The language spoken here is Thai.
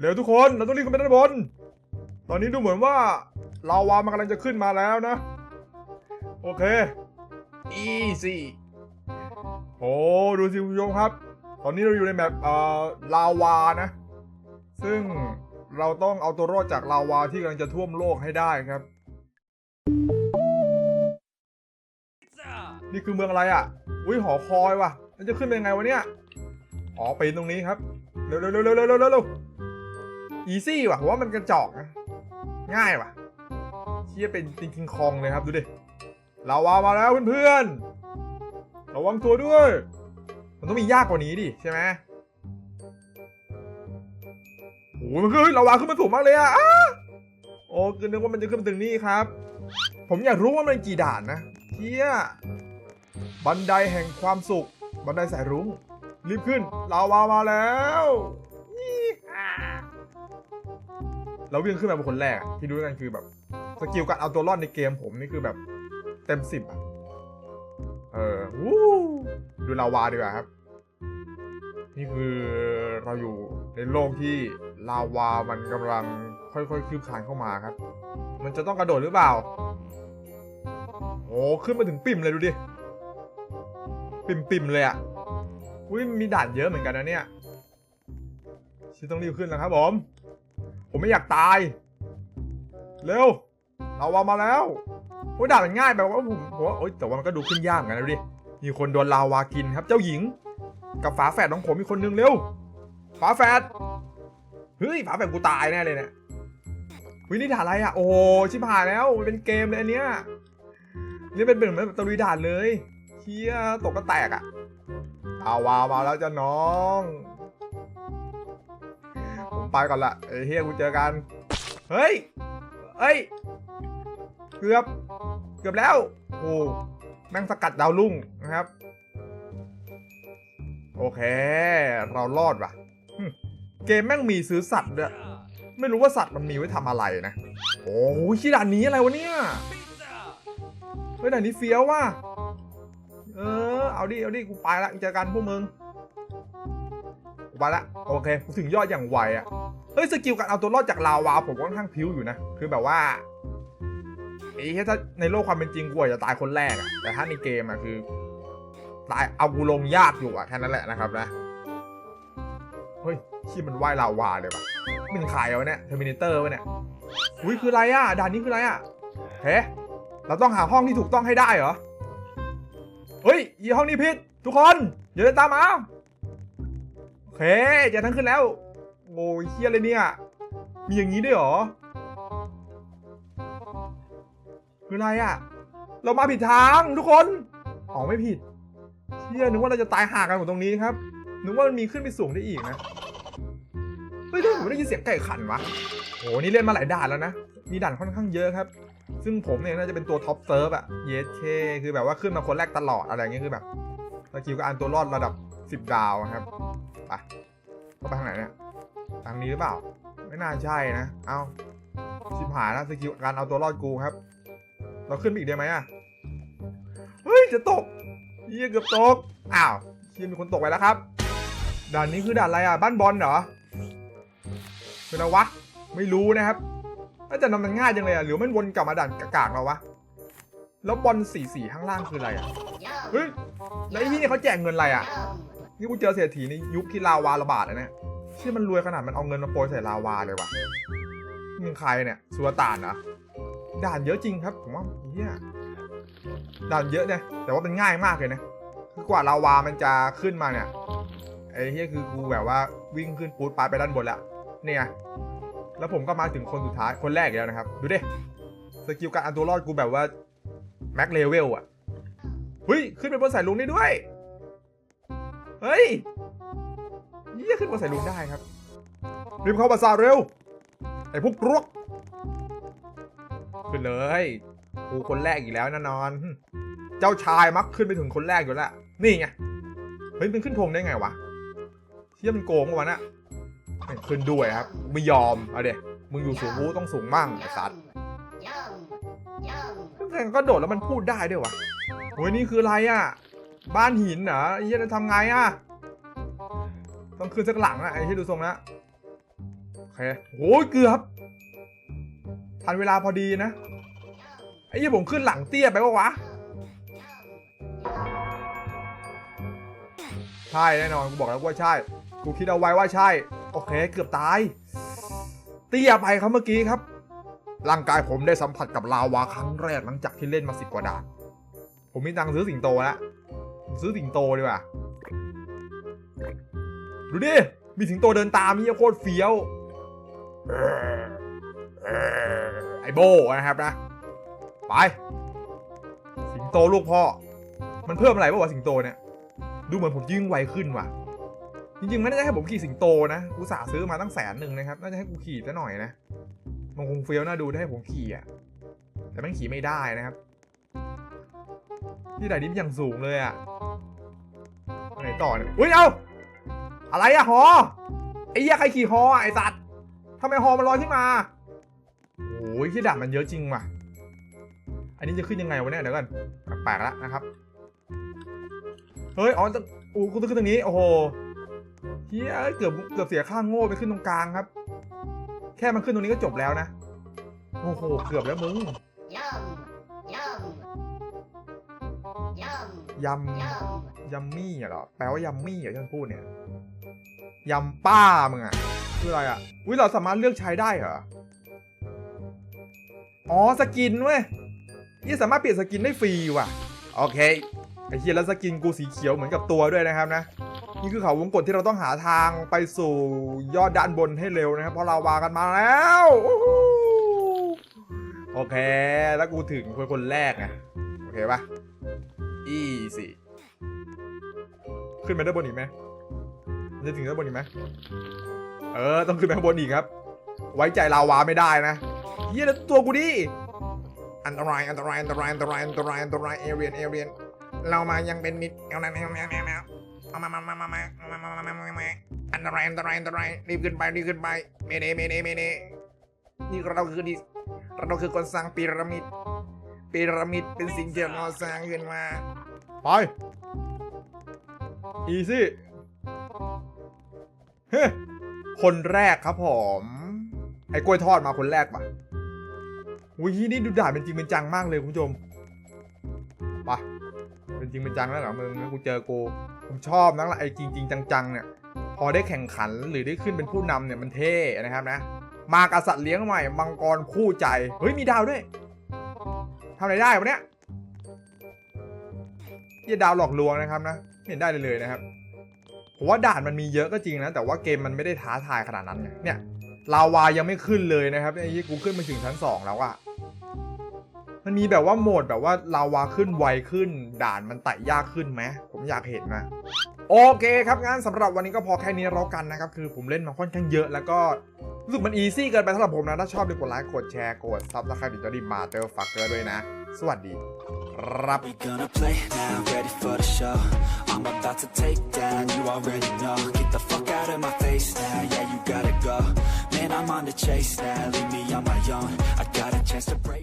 เร็วทุกคนเราต้องรีบขึ้นไปด้านบน ตอนนี้ดูเหมือนว่าลาวามันกำลังจะขึ้นมาแล้วนะ โอเคอีซี่โอ้ดูสิคุณผู้ชมครับ ตอนนี้เราอยู่ในแบบเอ่อลาวานะ ซึ่งเราต้องเอาตัวรอดจากลาวาที่กำลังจะท่วมโลกให้ได้ครับ นี่คือเมืองอะไรอะ อุ้ยหอคอยว่ะมันจะขึ้นเป็นไงวะเนี่ย อ๋อปีนตรงนี้ครับ เร็วเร็วเร็วเร็วเร็วเร็วเร็ว อีซี่ว่ะผมว่ามันกระจอกนะง่ายว่ะเชี่ยเป็นจริงคองเลยครับดูดิลาวามาแล้วเพื่อนๆระวังตัวด้วย มันต้องมียากกว่านี้ดิใช่ไหมโอ้ยมันขึ้นลาวาขึ้นมาสูงมากเลยอะอ้าโอ้คือนึกว่ามันจะขึ้นมาถึงนี่ครับ ผมอยากรู้ว่ามันกี่ด่านนะเฮียบันไดแห่งความสุข บันไดสายรุ้งรีบขึ้นลาวามาแล้ว เราวิ่งขึ้นมาเป็นคนแรกอะที่รู้กันคือแบบสกิลการเอาตัวรอดในเกมผมนี่คือแบบเต็มสิบอะเออวู้ดูลาวาดีกว่าครับ นี่คือเราอยู่ในโลกที่ลาวามันกำลังค่อยๆคืบคลานเข้ามาครับ มันจะต้องกระโดดหรือเปล่าโอ้ขึ้นมาถึงปิ่มเลยดูดิ ปิ่มๆเลยอะ่ะอุ้ยมีด่านเยอะเหมือนกันนะเนี่ยชิต้องรีบขึ้นแล้วครับผม ผมไม่อยากตาย เร็วลาวามาแล้วโอ้ยด่านมันง่ายแบบว่าผมผมว่าโอ้ยแต่ว่ามันก็ดูขึ้นยากเหมือนกันนะดูดิ มีคนโดนลาวากินครับ เจ้าหญิง กับฝาแฝดของผมมีคนนึงเร็ว ฝาแฝด เฮ้ย ฝาแฝดกูตายแน่เลยเนี่ยวินี่ด่านอะไรอะ โอ้ชิบหายแล้วมันเป็นเกมเลยอันเนี้ยนี่เป็นเป็นเหมือนตะลุยด่านเลยเฮียตกก็แตกอะเอาวามาแล้วจ้ะน้อง ไปก่อนละไอ้เฮียกูเจอกัน เฮ้ย เฮ้ย เกือบ เกือบแล้ว โอ้แม่งสกัดดาวลุ่งนะครับ โอเค เรารอดว่ะ เกมแม่งมีซื้อสัตว์ด้วย ไม่รู้ว่าสัตว์มันมีไว้ทำอะไรนะ โอ้ยชี้ด่านนี้อะไรวะเนี่ย เฮ้ยด่านนี้เฟี้ยวว่ะ เออ เอาดิ เอาดิ กูไปละเจอกันพวกมึง กูไปละโอเคกูถึงยอดอย่างไวอะเฮ้ยสกิลการเอาตัวรอดจากลาวาผมค่อนข้างพิ้วอยู่นะ คือแบบว่าไอ้แค่ถ้าในโลกความเป็นจริงกูอาจจะตายคนแรกอะแต่ถ้าในเกมอะคือ ตายเอากูลงยากอยู่อะแค่นั้นแหละนะครับนะเฮ้ยที่มันว่ายลาวาเลยปะมันขายเอาเนี่ยเทอร์มินเตอร์วะเนี่ยอุ้ยคืออะไรอะด่านนี้คืออะไรอะเฮ้เราต้องหาห้องที่ถูกต้องให้ได้เหรอเฮ้ยยีห้องนี้ผิดทุกคนอย่าเดินตามมาโอ เคจะทั้งขึ้นแล้วโอ้ยเฮียเลยเนี่ย มีอย่างนี้ด้วยหรอ คืออะไรอะเรามาผิดทางทุกคน อ๋อไม่ผิดเฮียนึกว่าเราจะตายห่ากันหมดตรงนี้ครับ นึกว่ามันมีขึ้นไปสูงได้อีกนะเฮ้ยผมได้ยินเสียงไก่ขันวะโหนี่เล่นมาหลายด่านแล้วนะ มีด่านค่อนข้างเยอะครับ ซึ่งผมเนี่ยน่าจะเป็นตัวท็อปเซิร์ฟอะเยสเคคือแบบว่าขึ้นมาคนแรกตลอดอะไรเงี้ยคือแบบสกิลกับอันตัวรอดระดับ 10 ดาวครับ ไปเข้าไปทางไหนเนี่ย ทางนี้หรือเปล่า ไม่น่าใช่นะ เอาชิบหายแล้วสกิลการเอาตัวรอดกูครับ เราขึ้นไปอีกได้ไหมอะ เฮ้ย จะตกเยี่ยเกือบตก อ้าวเชี่ยมีคนตกไปแล้วครับ ด่านนี้คือด่านอะไรอะ บ้านบอลเหรอเป็นอะไรวะ ไม่รู้นะครับแต่นำมันง่ายจังเลยอะหรือมันวนกลับมาด่านกากๆเราวะ แล้วบอลสีสีข้างล่างคืออะไรอะ เฮ้ย แล้วไอ้ที่นี่เขาแจกเงินอะไรอะ นี่กูเจอเศรษฐีในยุคที่ลาวาระบาดเลยเนี่ยที่มันรวยขนาดมันเอาเงินมาโปรยใส่ลาวาเลยวะมึงใครเนี่ยสุลต่านเหรอด่านเยอะจริงครับผมว่าเฮียด่านเยอะเนี่ยแต่ว่ามันง่ายมากเลยนะคือกว่าลาวามันจะขึ้นมาเนี่ยไอ้เฮียคือกูแบบว่าวิ่งขึ้นปูดปลายไปด้านบนแล้วเนี่ยแล้วผมก็มาถึงคนสุดท้ายคนแรกแล้วนะครับ ดูดิสกิลการเอาตัวรอดกูแบบว่าแม็กเลเวลอะเฮ้ยขึ้นไปบนสายลุงได้ด้วย เฮ้ยเยี่ยขึ้นบนสายลุงได้ครับ รีบเข้ามาซาเร็ว ไอ้พวกกรวกขึ้นเลยกูคนแรกอีกแล้วแน่นอน เจ้าชายมักขึ้นไปถึงคนแรกอยู่แล้ว นี่ไง เฮ้ยมันขึ้นธงได้ไงวะเชี่ยมันโกงปะวะน่ะไม่ขึ้นด้วยครับ ไม่ยอม เอาเดี๋ยมึงอยู่สูงกูต้องสูงมั่งไอ้สัตว์แข่งก็โดดแล้วมันพูดได้ด้วยวะโอ้ยนี่คืออะไรอะ บ้านหินเหรอไอ้เหี้ยจะทำไงอะต้องขึ้นสักหลังอะไอ้ที่ดูทรงนะโอเคโอ้ยเกือบทันเวลาพอดีนะไอ้ยี่ผมขึ้นหลังเตี้ยไปปะวะใช่แน่นอนกูบอกแล้วว่าใช่กูคิดเอาไว้ว่าใช่ โอเคเกือบตาย เตี้ยไปครับเมื่อกี้ครับ ร่างกายผมได้สัมผัสกับลาวาครั้งแรกหลังจากที่เล่นมาสิบกว่าด่านผมมีตังค์ซื้อสิงโตแล้ว ซื้อสิงโตดีกว่า ดูดิ มีสิงโตเดินตามนี่โคตรเฟี้ยว ไอโบนะครับนะ ไป สิงโตลูกพ่อ มันเพิ่มอะไรบ้างวะสิงโตเนี่ย ดูเหมือนผมยิ่งไวขึ้นว่ะ จริงๆไม่ได้ให้ผมขี่สิงโตนะกูสาห์ซื้อมาตั้งแสนหนึ่งนะครับ น่าจะให้กูขี่ซะหน่อยนะ มันคงเฟี้ยวน่าดูถ้ให้ผมขี่อะ แต่มันขี่ไม่ได้นะครับ ที่ไหนดิฟอย่างสูงเลยอะไหนต่อเนี่ยอุ้ยเอาอะไรอะฮอไอ้เหี้ยใครขี่ฮอไอ้สัตว์ทำไมฮอมันลอยขึ้นมาโอ้ยที่ด่านมันเยอะจริงว่ะ อันนี้จะขึ้นยังไงวะเนี่ยเดี๋ยวก่อนแปลกๆแล้วนะครับ เฮ้ยอ๋อจะอูกูต้องขึ้นตรงนี้โอ้โหเฮียเกือบเกือบเสียค่างโง่ไปขึ้นตรงกลางครับ แค่มันขึ้นตรงนี้ก็จบแล้วนะ โอ้โห เกือบแล้วมึง ย yum. ำยัมมี่เหรอ แปลว่ายัมมี่เหรอที่มันพูดเนี่ยยำป้ามึงอะคืออะไรอะอุ้ยเราสามารถเลือกใช้ได้เหรอ อ๋อสกินเว้ยนี่สามารถเปลี่ยนสกินได้ฟรีว่ะ โอเคไอ้เฮียแล้วสกินกูสีเขียวเหมือนกับตัวด้วยนะครับนะ นี่คือเขาวงกตที่เราต้องหาทางไปสู่ยอดด้านบนให้เร็วนะครับ เพราะเราวากันมาแล้วอู้หูโอเค แล้วกูถึงคนคนแรกไงโอเคปะ อีสิขึ้นไปได้บนอีกไหมจะถึงได้บนอีกไหมเออ ต้องขึ้นไปข้างบนอีกครับ ไว้ใจลาวาไม่ได้นะเฮียแล้วตัวกูดิอันตรายอันตรายอันตรายอันตรายอันตรายอันตรายเอเรียนเอเรียนเรามายังเป็นมิตรเอาแล้วเอาแล้วเอาแล้วเอามามามามามามามามามามามาอันตรายอันตรายอันตรายรีบขึ้นไปรีบขึ้นไปเมเนเมเนเมเนนี่เราคือดิเราคือคนสร้างพีระมิด พีระมิดเป็นสิ่งที่เราสร้างขึ้นมา ไป อีซี่เฮ้คนแรกครับผม ไอ้กล้วยทอดมาคนแรกปะอุ้ยนี่ดูด่าเป็นจริงเป็นจังมากเลยคุณผู้ชมไปเป็นจริงเป็นจังแล้วเหรอมึงกูเจอกูผมชอบนักละไอ้จริงจริงจังๆเนี่ย พอได้แข่งขันหรือได้ขึ้นเป็นผู้นำเนี่ยมันเท่นะครับนะ มากับสัตว์เลี้ยงใหม่มังกรคู่ใจ เฮ้ยมีดาวด้วย ทำอะไรได้วะเนี่ยเหียดาวหลอกลวงนะครับนะไม่เห็นได้เลยเลยนะครับผมว่าด่านมันมีเยอะก็จริงนะ แต่ว่าเกมมันไม่ได้ท้าทายขนาดนั้นไงเนี่ยลาวายังไม่ขึ้นเลยนะครับไอ้ยี่กูขึ้นมาถึงชั้นสองแล้วอะมันมีแบบว่าโหมดแบบว่าลาวาขึ้นไวขึ้น ด่านมันไต่ยากขึ้นไหมผมอยากเห็นนะโอเคครับงั้นสำหรับวันนี้ก็พอแค่นี้แล้วกันนะครับ คือผมเล่นมาค่อนข้างเยอะแล้วก็ รู้สึกมันอีซี่เกินไปสำหรับผมนะ ถ้าชอบดีกดไลค์ กดแชร์ กดซับสไครต์ติดตามดิมาเตอร์ฟักเกอร์ด้วยนะ สวัสดีครับ I'm on the chase now, leave me on my own I got a chance to break